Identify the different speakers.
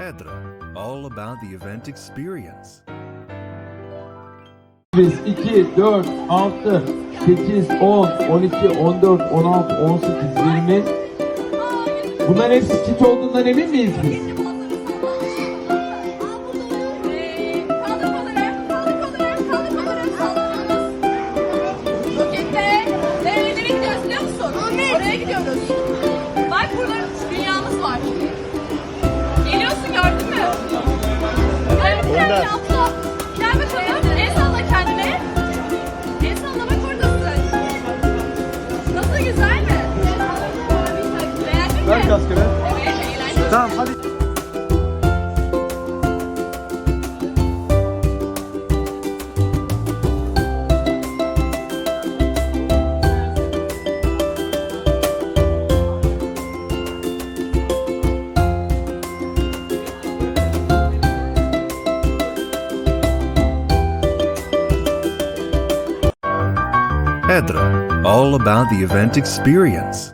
Speaker 1: Edra, all about the event experience.
Speaker 2: Biz 2, 4, 6, 8, 10, 12, 14, 16, 18, 20. Bunların hepsi kit olduğundan emin miyiz biz?
Speaker 3: Gel abla. Gel bakalım. El salla kendine. El salla bak oradasın. Nasıl güzel mi? Beğendin mi?
Speaker 4: Ver kaskını.
Speaker 3: Evet, eğlenceli.
Speaker 4: Tamam hadi.
Speaker 1: Edra, all about the event experience.